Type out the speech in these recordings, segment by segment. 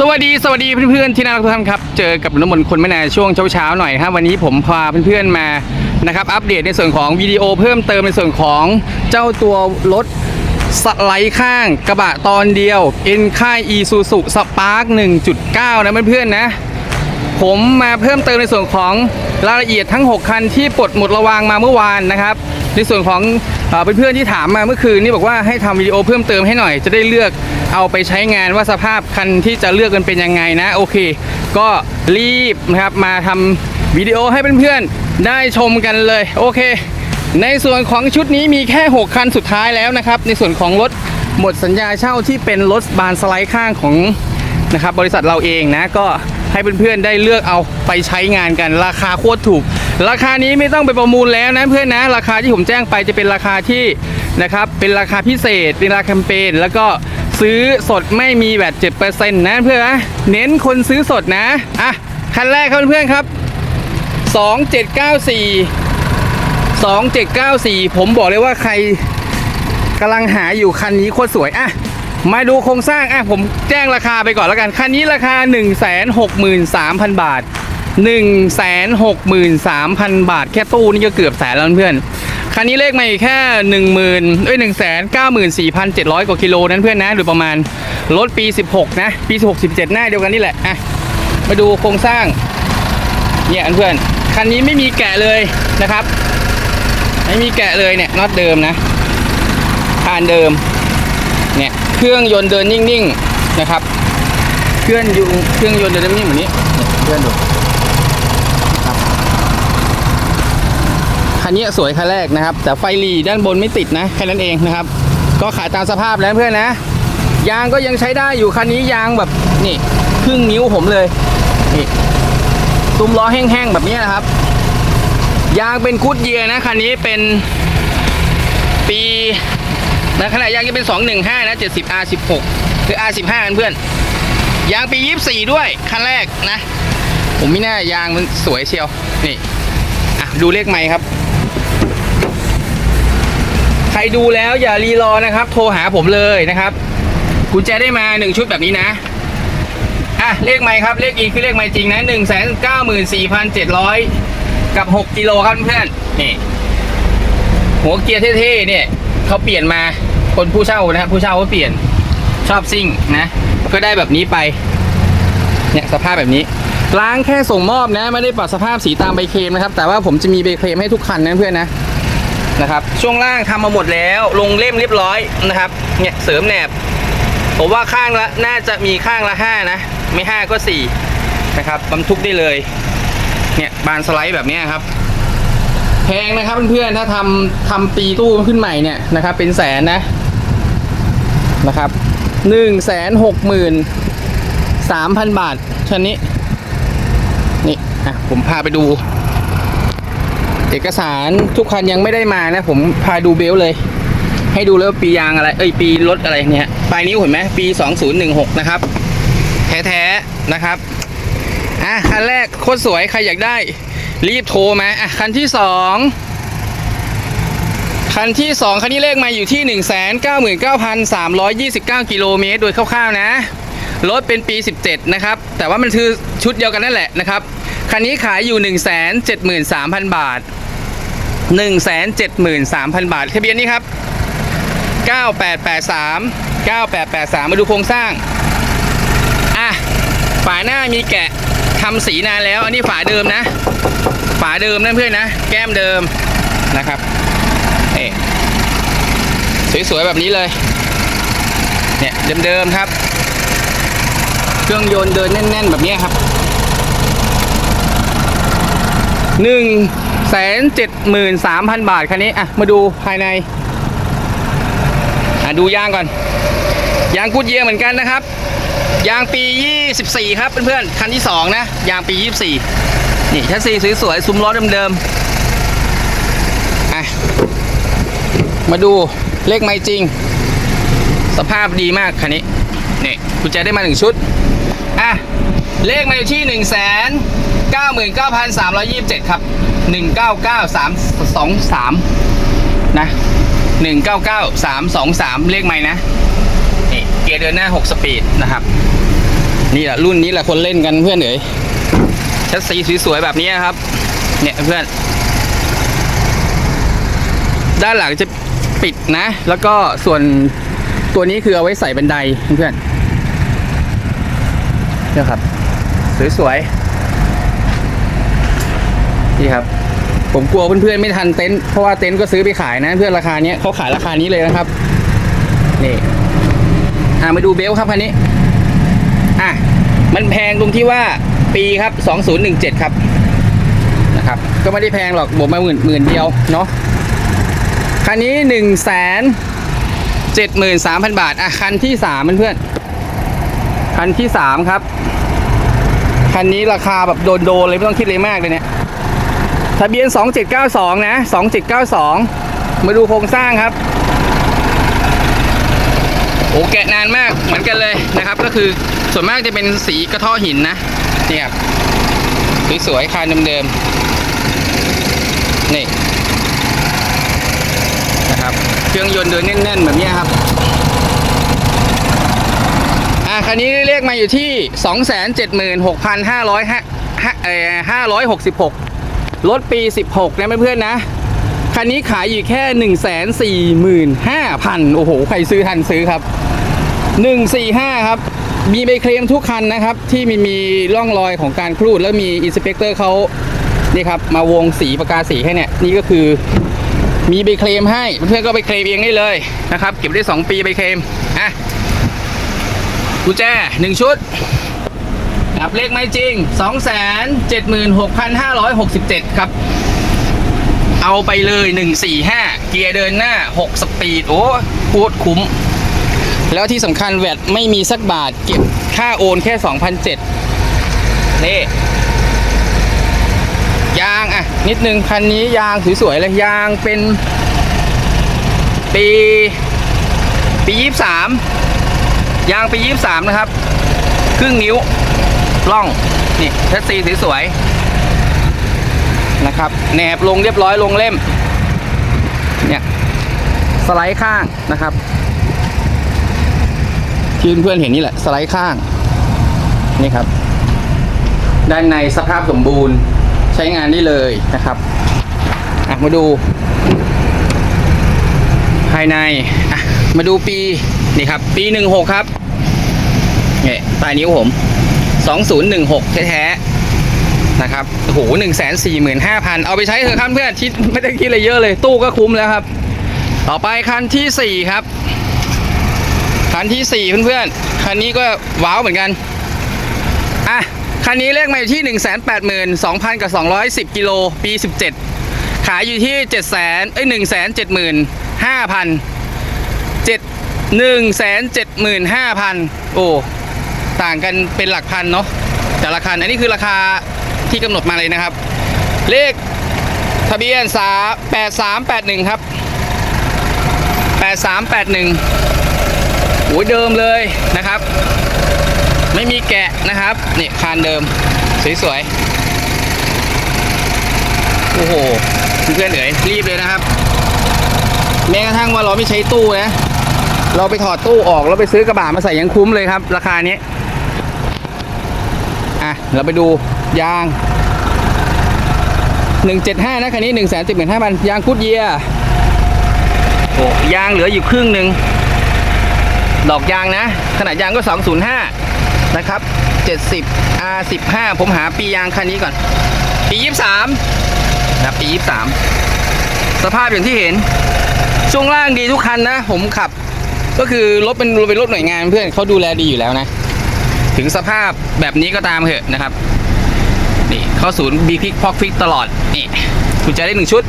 สวัสดีสวัสดีเพื่อนๆที่น่ารักทุกท่านครับ เจอกับน้ำมนต์คนไม่นานช่วงเช้าๆหน่อยครับวันนี้ผมพาเพื่อนๆมานะครับอัปเดตในส่วนของวิดีโอเพิ่มเติมในส่วนของเจ้าตัวรถสไลด์ข้างกระบะตอนเดียวเอ็นค่ายอีซูซูสปาร์ก1.9 นะเพื่อนๆนะผมมาเพิ่มเติมในส่วนของรายละเอียดทั้ง 6 คันที่ปลดหมดระวางมาเมื่อวานนะครับ ในส่วนของ เอ่อเพื่อนๆที่ถามมาเมื่อคืนนี่บอกว่าให้ทำวิดีโอเพิ่มเติมให้หน่อย จะได้เลือกเอาไปใช้งานว่าสภาพคันที่จะเลือกกันเป็นยังไงนะโอเค ก็รีบนะครับมาทำวิดีโอให้เพื่อนๆได้ชมกันเลยโอเค ในส่วนของชุดนี้มีแค่ 6 คันสุดท้ายแล้วนะครับ ในส่วนของรถหมดสัญญาเช่าที่เป็นรถบานสไลด์ข้างของนะครับบริษัทเราเองนะก็ให้เพื่อนๆได้เลือกเอาไปใช้งานกันราคาโคตรถูก ราคานี้ไม่ต้องไปประมูลแล้วนะเพื่อนนะ ราคาที่ผมแจ้งไปจะเป็นราคาที่นะครับเป็นราคาพิเศษ เป็นราคาแคมเปญแล้วก็ซื้อสดไม่มีแบบ7%นะเพื่อนนะเน้นคนซื้อสดนะอะคันแรกครับเพื่อนๆครับ2794 2794ผมบอกเลยว่าใครกำลังหาอยู่คันนี้โคตรสวยอะมาดูโครงสร้างอะผมแจ้งราคาไปก่อนแล้วกัน คันนี้ราคา 163,000 บาท 163,000 บาท แค่ตู้นี่ก็เกือบแสนแล้วเพื่อนคันนี้เลขมาอีกแค่ 10,000เอ้ย194,700 กว่ากิโลนั้นเพื่อนนะโดยประมาณรถปี 16 นะ ปี 16 17 หน้าเดียวกันนี่แหละอะมาดูโครงสร้างเนี่ยเพื่อนคันนี้ไม่มีแกะเลยนะครับ ไม่มีแกะเลยเนี่ยน็อตเดิมนะผ่านเดิมเนี่ยเครื่องยนต์เดินนิ่งๆนะครับ เครื่องยนต์เครื่องยนต์เดินนิ่งๆแบบนี้เนี่ยเพื่อนดูครับ คันนี้สวยคันแรกนะครับ แต่ไฟหลีด้านบนไม่ติดนะแค่นั้นเองนะครับ ก็ขายตามสภาพแล้วเพื่อนนะ ยางก็ยังใช้ได้อยู่คันนี้ยางแบบนี่ครึ่งนิ้วผมเลยนี่ตุ้มล้อแห้งๆแบบนี้นะครับ ยางเป็นกูดเยียนะคันนี้เป็นปีนะขนาดยางจะเป็น 215 นะ 70 R16 หรือ R15 เพื่อน ยางปี 24 ด้วย คันแรกนะ ผมไม่แน่ยางมันสวยเชียว นี่ อะ ดูเลขใหมครับ รดูแล้วอย่ารีรอนะครับ โทรหาผมเลยนะครับกุญแจได้มา 1 ชุดแบบนี้นะอะเลขใหม่ครับเลขอีกคือเลขใหม่จริงนะ194,700กับ6กิโลครับเพื่อนนี่หัวเกียร์เท่ๆเนี่ยเขาเปลี่ยนมาคนผู้เช่านะครับผู้เช่าก็เปลี่ยนชอบซิ่งนะ ก็ได้แบบนี้ไป เนี่ยสภาพแบบนี้ ล้างแค่ส่งมอบนะ ไม่ได้ปรับสภาพสีตามใบเคลมนะครับ แต่ว่าผมจะมีใบเคลมให้ทุกคันนะเพื่อนนะ นะครับ ช่วงล่างทำมาหมดแล้ว ลงเล่มเรียบร้อยนะครับ เนี่ยเสริมแหนบ ผมว่าข้างละน่าจะมีข้างละห้านะ ไม่ห้าก็สี่นะครับบรรทุกได้เลย เนี่ยบานสไลด์แบบนี้ครับ แพงนะครับเพื่อนๆ ถ้าทำทำปีตู้ขึ้นใหม่เนี่ยนะครับ เป็นแสนนะนะครับหนึ่งแสนหกหมื่นสามพันบาทชันนี้ นี่ อะ ผมพาไปดู เอกสารทุกคันยังไม่ได้มานะ ผมพาดูเบลเลย ให้ดูแล้วปียางอะไร เอ้ยปีรถอะไรเนี่ยปลายนิ้วเห็นไหมปี 2016 นะครับ แท้ๆนะครับอะคันแรกโคตรสวยใครอยากได้ รีบโทรมาอะคันที่สองคันที่สองคันนี้เลขมาอยู่ที่ 1 9 9 3 2 9 กิโลเมตรโดยคร่าวๆนะรถเป็นปี 17 นะครับ แต่ว่ามันคือชุดเดียวกันนั่นแหละนะครับ คันนี้ขายอยู่ 1 7 3 0 0 0 บาท 1 7 3 0 0 0 บาททะเบียนนี้ครับ 9883 9883 มาดูโครงสร้าง อะ ฝาหน้ามีแกะทำสีนานแล้ว อันนี้ฝาเดิมนะ ฝาเดิมนั่นเพื่อนนะ แก้มเดิมนะครับเอ๊สวยๆ แบบนี้เลย เนี่ยเดิมๆครับ เครื่องยนต์เดินแน่น ๆ แบบนี้ครับ หนึ่งแสนเจ็ดหมื่นสามพันบาทคันนี้อะมาดูภายในอะดูยางก่อน ยางกูดเยียเหมือนกันนะครับ ยางปี 24 ครับเพื่อนๆ คันที่ 2 นะ ยางปี 24 นี่ชัสซีสวยๆซุ้มล้อเดิมๆอะมาดูเลขไม่จริง สภาพดีมากคันนี้นี่กุญแจได้มา 1 ชุดอะเลขมาอยู่ที่1 9 9 3 2 7 ครับ 199323 นะ 199323 เลขไม่นะ นี่ เกียร์เดินหน้า 6 สปีดนะครับ นี่แหละรุ่นนี้แหละคนเล่นกันเพื่อนเอ๋ยแชสซีสวยๆแบบนี้ครับ เนี่ยเพื่อน ด้านหลังจะปิดนะ แล้วก็ส่วนตัวนี้คือเอาไว้ใส่บันไดเพื่อนเนี่ยครับ สวยๆ นี่ครับ ผมกลัวเพื่อนๆไม่ทันเต็นท์เพราะว่าเต็นท์ก็ซื้อไปขายนะ เพื่อนราคาเนี้ยเขาขายราคานี้เลยนะครับนี่อ่ามาดูเบลต์ครับคันนี้อะมันแพงตรงที่ว่าปีครับ 2017 ครับนะครับก็ไม่ได้แพงหรอกบวกมาหมื่นหมื่นเดียวเนาะคันนี้1นึ่งแสนเจ็ดหมื่นสามพันบาทอะคันที่สามเพื่อนๆคันที่สามครับ คันนี้ราคาแบบโดนๆเลยไม่ต้องคิดเลยมากเลยเนี่ย ทะเบียน 2792 นะ 2792 มาดูโครงสร้างครับโอ้แกะนานมากเหมือนกันเลยนะครับ ก็คือส่วนมากจะเป็นสีกระท้อหินนะนี่ครับสวยๆคานเดิมๆนี่นะครับ เครื่องยนต์เดินแน่นๆ แบบนี้ครับอ่าคันนี้เรียกมาอยู่ที่ 276,500 รถปี 16 นะเพื่อนๆนะ คันนี้ขายอยู่แค่ 145,000 โอ้โห ใครซื้อทันซื้อครับ 145 ครับ มีใบเคลมทุกคันนะครับ ที่มีมีร่องรอยของการครูด แล้วมีอินสเปกเตอร์เขานี่ครับ มาวงสีประกาสีให้เนี่ย นี่ก็คือมีใบเคลมให้ เพื่อนๆก็ไปเคลมเองได้เลยนะครับ เก็บได้ 2 ปีใบเคลมอะกุญแจหนึ่งชุด เลขไม่จริง 276,567 ครับ เอาไปเลย 145 เกียร์เดินหน้า 6 สปีด โอ้โคตรคุ้ม แล้วที่สำคัญแวดไม่มีสักบาท เก็บค่าโอนแค่ 2,007นี่ยางอะ นิดนึง คันนี้ยางสวยๆเลย ยางเป็น ปี ปี 23 ยางปี 23 นะครับ ครึ่งนิ้ว ล่องนี่แท็ซีสวยๆนะครับแหนบลงเรียบร้อยลงเล่มเนี่ยสไลด์ข้างนะครับที่เพื่อนๆเห็นนี่แหละสไลด์ข้างนี่ครับ ด้านในสภาพสมบูรณ์ใช้งานได้เลยนะครับมาดู ภายในมาดูปีนี่ครับ ปี16ครับเนี่ยปลายนิ้วผม 2016 แท้ๆนะครับโอ้โหหนึ่งแสนสี่หมื่นห้าพันเอาไปใช้เถอะครับเพื่อนคิดไม่ได้คิดอะไรเยอะเลย ตู้ก็คุ้มแล้วครับ ต่อไปคันที่สี่ครับ คันที่สี่เพื่อนๆ คันนี้ก็ว้าวเหมือนกัน อะ คันนี้เลขมาอยู่ที่1 8 2 0 0 0กับ210กิโลปี17ขายอยู่ที่7 0 0 0 0เอ้ย1 7 5 0 0 0 7 1 7 5 0 0 0โอ้ ต่างกันเป็นหลักพันเนาะแต่ละคันอันนี้คือราคาที่กำหนดมาเลยนะครับ เลขทะเบียนสา8381ครับ8381โอ้ยเดิมเลยนะครับ ไม่มีแกะนะครับนี่คานเดิมสวยๆโอ้โหเพื่อนๆเอ๋ยรีบเลยนะครับ แม้กระทั่งว่าเราไม่ใช้ตู้นะเราไปถอดตู้ออกแล้วไปซื้อกระบะมาใส่ยังคุ้มเลยครับ ราคานี้ อะ เราไปดูยาง 175 นะคันนี้ 1 7 5 0 0 0 ยางคุดเยียร์โอ้ยางเหลืออยู่ครึ่งหนึ่ง ดอกยางนะ ขนาดยางก็ 205 นะครับ 70 R15 ผมหาปียางคันนี้ก่อน ปี 23 นะครับปี 23 สภาพอย่างที่เห็น ช่วงล่างดีทุกคันนะ ผมขับ ก็คือรถเป็นเป็นรถหน่วยงานเพื่อนเขาดูแลดีอยู่แล้วนะ ถึงสภาพแบบนี้ก็ตามเถอะนะครับ นี่เข้าศูนย์บีพิกพอกฟิกตลอด นี่คุณจะได้หนึ่งชุด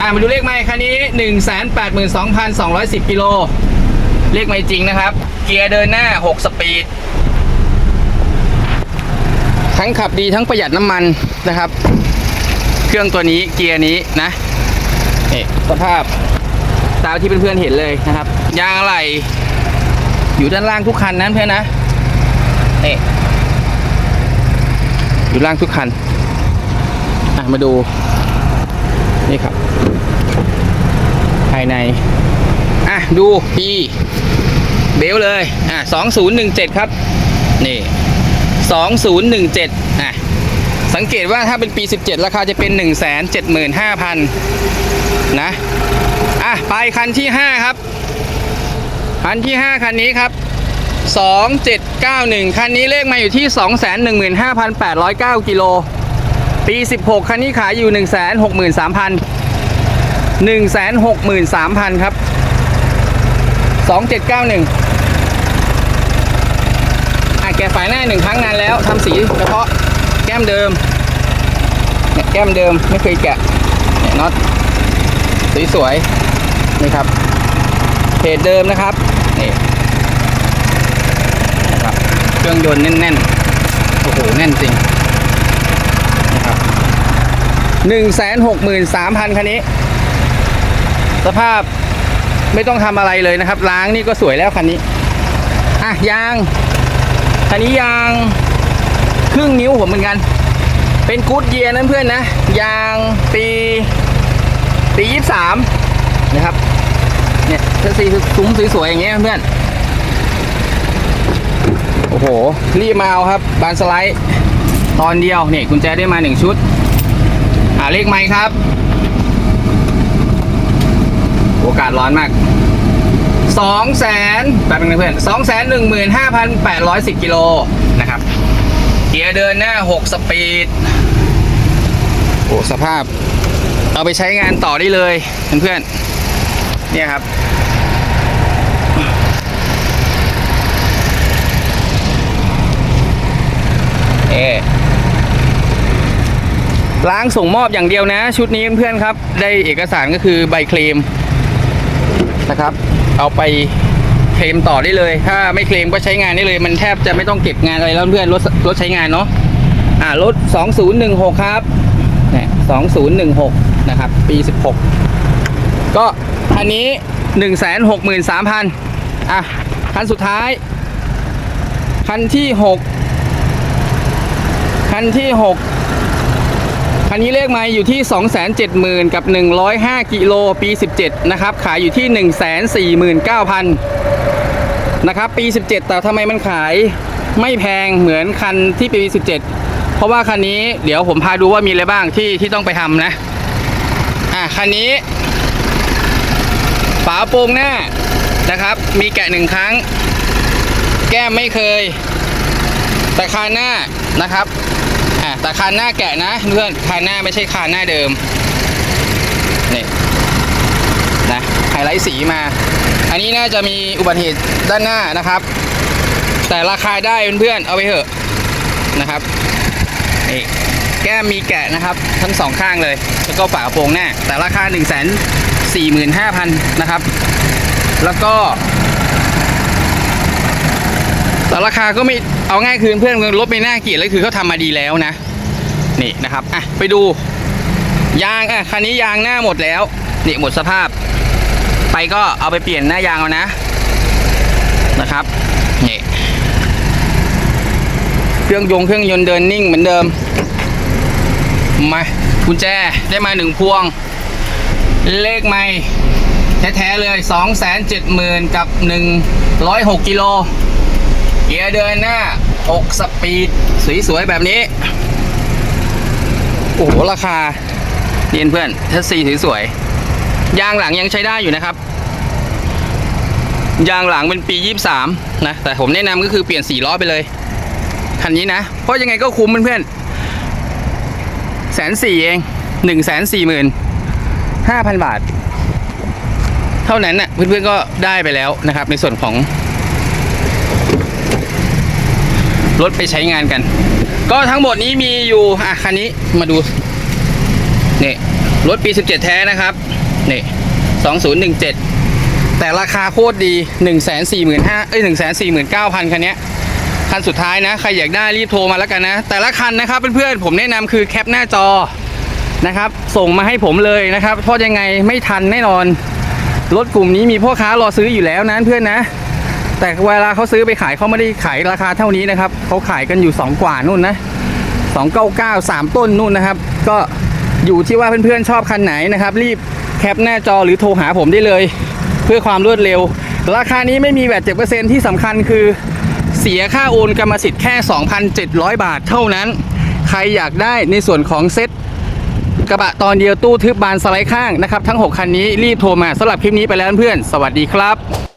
อ่ามาดูเลขไม่คันนี้1 8 2 2 1 0กิโล เลขไม่จริงนะครับ เกียร์เดินหน้า6สปีด ทั้งขับดีทั้งประหยัดน้ำมันนะครับ เครื่องตัวนี้เกียร์นี้นะนี่สภาพตามที่เพื่อนๆเห็นเลยนะครับ ยางอะไหล่อยู่ด้านล่างทุกคันนั้นเพื่อนนะ นี่อยู่ล่างทุกคันอะมาดู นี่ครับ ภายใน อะ ดูปีเบลเลย อะ2017ครับ นี่2017อะ สังเกตว่าถ้าเป็นปี 17 ราคาจะเป็น 175,000 นะ อะ ไปคันที่ 5 ครับ คันที่ 5 คันนี้ครับ 2791 คันนี้เลขมาอยู่ที่ 215,809 กิโล ปี 16 คันนี้ขายอยู่ 163,000 163,000 ครับ 2791อะแกะฝายหน้าหนึ่งครั้งนานแล้วทำสีเฉพาะแก้มเดิมเนี่ยแก้มเดิมไม่เคยแกะเนี่ยน็อตสวยๆนี่ครับเพจเดิมนะครับนี่ เครื่องยนต์แน่นๆ โอ้โห แน่นจริงนะครับหนึ่งแสนหกหมื่นสามพันคันนี้ สภาพไม่ต้องทำอะไรเลยนะครับ ล้างนี่ก็สวยแล้วคันนี้ อะ ยาง คันนี้ยางครึ่งนิ้วผมเหมือนกัน เป็นกู๊ดเยียร์นะเพื่อนนะ ยางปีปียี่สามนะครับ เนี่ยเสื้อสีซุ้มสวยๆอย่างเงี้ยเพื่อน โอ้โห รีบมาเอาครับ บานสไลด์ ตอนเดียวเนี่ยกุญแจได้มาหนึ่งชุด หาเลขไหมครับ โอกาสร้อนมากสองแสนแป๊บนึงนะเพื่อนสองแสนหนึ่งหมื่นห้าพันแปดร้อยสิบกิโลนะครับ เกียร์เดินหน้าหกสปีด โอ้สภาพ เอาไปใช้งานต่อได้เลยเพื่อนๆเนี่ยครับ เอ๊ล้างส่งมอบอย่างเดียวนะ ชุดนี้เพื่อนๆครับ ได้เอกสารก็คือใบเคลมนะครับ เอาไปเคลมต่อได้เลย ถ้าไม่เคลมก็ใช้งานได้เลย มันแทบจะไม่ต้องเก็บงานอะไรแล้วเพื่อนรถรถใช้งานเนาะอ่ารถ 2016 ครับเนี่ย2016 นะครับ ปี 16 ก็คันนี้ 163,000อะ คันสุดท้าย คันที่ 6 คันที่ 6 คันนี้เลขไมาอยู่ที่ 270,000 กับ 105 กิโลปี 17 นะครับ ขายอยู่ที่ 149,000 นะครับ ปี 17 แต่ทำไมมันขายไม่แพงเหมือนคันที่ปี 17 เพราะว่าคันนี้เดี๋ยวผมพาดูว่ามีอะไรบ้างที่ที่ต้องไปทำนะ อะ คันนี้ ฝาโปร่งหน้านะครับ มีแกะหนึ่งครั้ง แก้มไม่เคย แต่คานหน้านะครับ แต่คานหน้าแกะนะเพื่อนคานหน้าไม่ใช่คานหน้าเดิมนี่นะไฮไลท์สีมา อันนี้น่าจะมีอุบัติเหตุด้านหน้านะครับ แต่ราคาได้เพื่อนๆเอาไปเถอะนะครับนี่แก้มมีแกะนะครับ ทั้งสองข้างเลยแล้วก็ฝากระโปรงหน้า แต่ราคา 1 4 5 0 0 0นะครับ แล้วก็ แต่ราคาก็ไม่เอาง่ายคือเพื่อนรถไม่น่าเกลียดเลยคือเขาทำมาดีแล้วนะ นี่นะครับอะไปดู ยางอะคันนี้ยางหน้าหมดแล้ว นี่หมดสภาพ ไปก็เอาไปเปลี่ยนหน้ายางเอานะนะครับนี่เครื่องยงเครื่องยนต์เดินนิ่งเหมือนเดิมมากุญแจได้มาหนึ่งพวง เลขไม่แท้ๆเลย 2 7 0 0 0 0 กับ 106กิโล กียร์เดินหน้า6สปีด สวยๆ แบบนี้ โอ้โห ราคาเรียนเพื่อนทัสซีสวยๆ ยางหลังยังใช้ได้อยู่นะครับ ยางหลังเป็นปี 23 นะ แต่ผมแนะนำก็คือเปลี่ยน4ล้อไปเลย คันนี้นะ เพราะยังไงก็คุ้มเพื่อนๆแสนสี่เองหนึ่งแสนสี่หมื่นห้าพันบาท เท่านั้นน่ะเพื่อนๆก็ได้ไปแล้วนะครับ ในส่วนของ รถไปใช้งานกัน ก็ทั้งหมดนี้มีอยู่อะคันนี้มาดูนี่รถปี 17 แท้นะครับนี่2017 แต่ราคาโคตรดี 1 4 5 0 0 0เอ้ย1 4 9 0 0 0 คันเนี้ยคันสุดท้ายนะ ใครอยากได้รีบโทรมาแล้วกันนะ แต่ละคันนะครับเพื่อนๆผมแนะนำคือแคปหน้าจอนะครับ ส่งมาให้ผมเลยนะครับเพราะยังไงไม่ทันแน่นอน รถกลุ่มนี้มีพ่อค้ารอซื้ออยู่แล้วนะเพื่อนนะ แต่เวลาเขาซื้อไปขายเขาไม่ได้ขายราคาเท่านี้นะครับเขาขายกันอยู่ 2 กว่านู่นนะ299 3ต้นนู่นนะครับ ก็อยู่ที่ว่าเพื่อนๆชอบคันไหนนะครับ รีบแคปหน้าจอหรือโทรหาผมได้เลย เพื่อความรวดเร็ว ราคานี้ไม่มีแวด7%ที่สำคัญคือเสียค่าโอนกรรมสิทธิ์แค่ 2,700 บาทเท่านั้น ใครอยากได้ในส่วนของเซ็ตกระบะตอนเดียวตู้ทึบบานสไลด์ข้างนะครับ ทั้ง 6 คันนี้รีบโทรมาสำหรับคลิปนี้ไปแล้วเพื่อนๆสวัสดีครับ